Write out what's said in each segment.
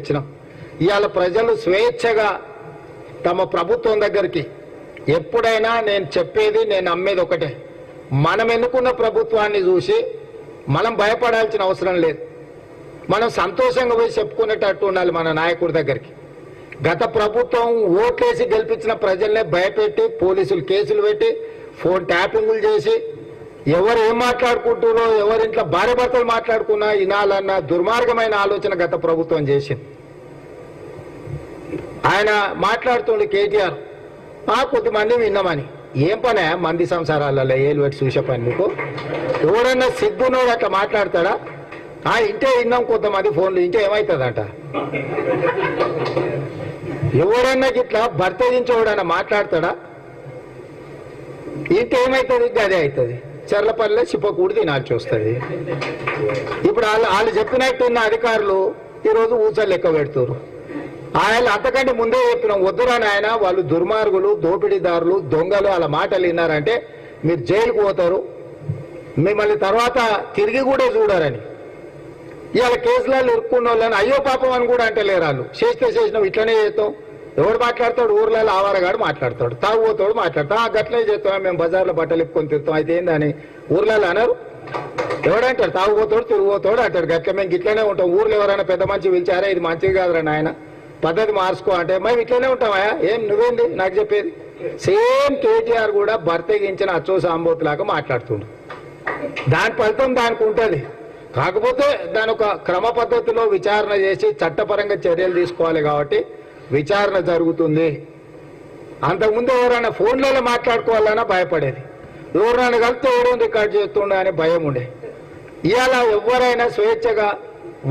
ఇచ్చినాం. ఇవాళ ప్రజలు స్వేచ్ఛగా తమ ప్రభుత్వం దగ్గరికి ఎప్పుడైనా నేను చెప్పేది నేను నమ్మేది ఒకటే. మనం ఎన్నుకున్న ప్రభుత్వాన్ని చూసి మనం భయపడాల్సిన అవసరం లేదు. మనం సంతోషంగా పోయి చెప్పుకునేటట్టు ఉండాలి మన నాయకుడి దగ్గరికి. గత ప్రభుత్వం ఓట్లేసి గెలిపించిన ప్రజల్నే భయపెట్టి పోలీసులు కేసులు పెట్టి ఫోన్ ట్యాపింగులు చేసి ఎవరు ఏం మాట్లాడుకుంటున్నారో ఎవరింట్లో భార్య భర్తలు మాట్లాడుకున్నా వినాలన్న దుర్మార్గమైన ఆలోచన గత ప్రభుత్వం చేసింది. ఆయన మాట్లాడుతుండే కేటీఆర్ ఆ కొద్దిమంది విన్నామని. ఏం పనే? మంది సంసారాలలో ఏలు పెట్టి చూసే పని నీకు? ఎవడన్నా సిగ్గునోడు అట్లా మాట్లాడతాడా? ఆ ఇంటే విన్నాం కొంతమంది ఫోన్లు ఇంటే ఏమవుతుందంట ఎవడన్నా గిట్లా భర్త నుంచి ఎవడన్నా మాట్లాడతాడా? ఇంటే ఏమవుతుంది గదే అవుతుంది చెర్లపల్లిలో చిప్పకూడి తినాల్సి వస్తుంది ఇప్పుడు వాళ్ళు వాళ్ళు చెప్పినట్టున్న అధికారులు ఈరోజు ఊచలు లెక్క పెడుతున్నారు ఆయన అంతకంటే ముందే చెప్పినాం వద్దురా నాయన వాళ్ళు దుర్మార్గులు దోపిడీదారులు దొంగలు వాళ్ళ మాటలు విన్నారంటే మీరు జైలుకు పోతారు. మిమ్మల్ని తర్వాత తిరిగి కూడా చూడరని. ఇవాళ కేసులలో ఇరుక్కున్న వాళ్ళని అయ్యో పాపం అని కూడా అంటలేరు వాళ్ళు. చేస్తే చేసినాం ఇట్లనే చేస్తాం. ఎవడు మాట్లాడతాడు? ఊర్లలో ఆవారగాడు మాట్లాడతాడు. తాగుపోతాడు మాట్లాడతాడు ఆ గట్లే చేస్తాం మేము బజార్లో బట్టలు ఇప్పుకొని తిరుగుతాం. అయితే ఏందని? ఊర్లలో అన్నారు ఎవడంటాడు? తాగుపోతాడు తిరిగిపోతాడు అంటాడు. గట్ల మేము గిట్లనే ఉంటాం. ఊర్లో ఎవరైనా పెద్ద మంచి పిలిచారా? ఇది మంచిది కాదురా నాయన. పద్ధతి మార్చుకో అంటే మేము ఇట్లనే ఉంటామా? ఏం నువ్వేంది? నాకు చెప్పేది. సేమ్ కేటీఆర్ కూడా భర్తగించిన అచ్చో సాంబోతులాగా మాట్లాడుతుండు. దాని ఫలితం దానికి ఉంటుంది. కాకపోతే దాని ఒక క్రమ పద్ధతిలో విచారణ చేసి చట్టపరంగా చర్యలు తీసుకోవాలి కాబట్టి విచారణ జరుగుతుంది. అంతకుముందు ఎవరైనా ఫోన్లలో మాట్లాడుకోవాలన్నా భయపడేది. ఎవరైనా కలిస్తే ఎవరో రికార్డ్ చేస్తుండే అనే భయం ఉండే. ఇవాళ ఎవరైనా స్వేచ్ఛగా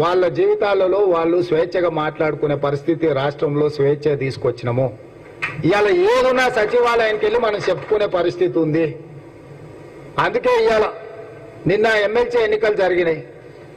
వాళ్ళ జీవితాలలో వాళ్ళు స్వేచ్ఛగా మాట్లాడుకునే పరిస్థితి రాష్ట్రంలో స్వేచ్ఛ తీసుకొచ్చినాము. ఇవాళ ఏదున్నా సచివాలయానికి వెళ్ళి మనం చెప్పుకునే పరిస్థితి ఉంది. అందుకే ఇవాళ నిన్న ఎమ్మెల్సీ ఎన్నికలు జరిగినాయి.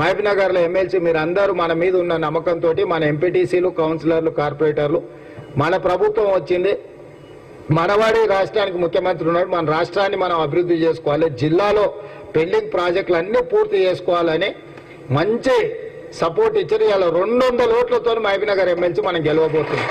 మహబూబ్నగర్లో ఎమ్మెల్సీ మీరు అందరూ మన మీద ఉన్న నమ్మకంతో మన ఎంపీటీసీలు కౌన్సిలర్లు కార్పొరేటర్లు మన ప్రభుత్వం వచ్చింది. మనవాడి రాష్ట్రానికి ముఖ్యమంత్రి ఉన్నాడు. మన రాష్ట్రాన్ని మనం అభివృద్ధి చేసుకోవాలి. జిల్లాలో పెండింగ్ ప్రాజెక్టులు అన్నీ పూర్తి చేసుకోవాలని మంచి సపోర్ట్ ఇచ్చారు. ఇలా రెండు వందల ఓట్లతో మహబీనగర్ ఎమ్మెల్సీ మనం గెలవబోతున్నాం.